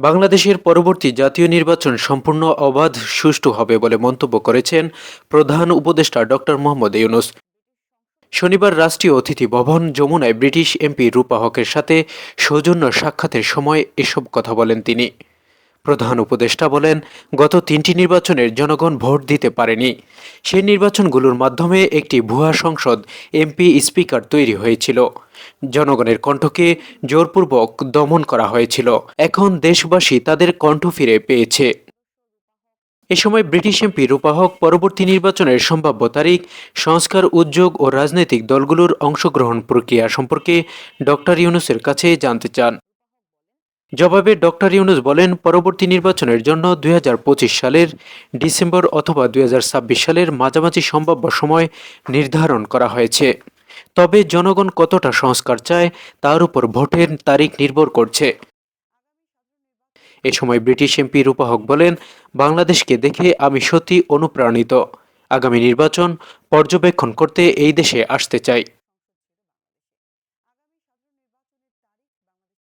বাংলাদেশের পরবর্তী জাতীয় নির্বাচন সম্পূর্ণ অবাধ, সুষ্ঠু হবে বলে মন্তব্য করেছেন প্রধান উপদেষ্টা ডক্টর মোহাম্মদ ইউনুস। শনিবার রাষ্ট্রীয় অতিথি ভবন যমুনায় ব্রিটিশ এমপি রূপা হকের সাথে সৌজন্য সাক্ষাতের সময় এসব কথা বলেন তিনি। প্রধান উপদেষ্টা বলেন, গত তিনটি নির্বাচনের জনগণ ভোট দিতে পারেনি। সেই নির্বাচনগুলোর মাধ্যমে একটি ভুয়া সংসদ এমপি, স্পিকার তৈরি হয়েছিল। জনগণের কণ্ঠকে জোরপূর্বক দমন করা হয়েছিল। এখন দেশবাসী তাদের কণ্ঠ ফিরে পেয়েছে। এ সময় ব্রিটিশ এমপি রূপাহক পরবর্তী নির্বাচনের সম্ভাব্য তারিখ, সংস্কার উদ্যোগ ও রাজনৈতিক দলগুলোর অংশগ্রহণ প্রক্রিয়া সম্পর্কে ডক্টর ইউনুসের কাছে জানতে চান। জবাবে ডক্টর ইউনুস বলেন, পরবর্তী নির্বাচনের জন্য দুই হাজার পঁচিশ সালের ডিসেম্বর অথবা দুই হাজার ছাব্বিশ সালের মাঝামাঝি সম্ভাব্য সময় নির্ধারণ করা হয়েছে। তবে জনগণ কতটা সংস্কার চায়, তার উপর ভোটের তারিখ নির্ভর করছে। এ সময় ব্রিটিশ এমপি রূপাহক বলেন, বাংলাদেশকে দেখে আমি সত্যি অনুপ্রাণিত। আগামী নির্বাচন পর্যবেক্ষণ করতে এই দেশে আসতে চাই।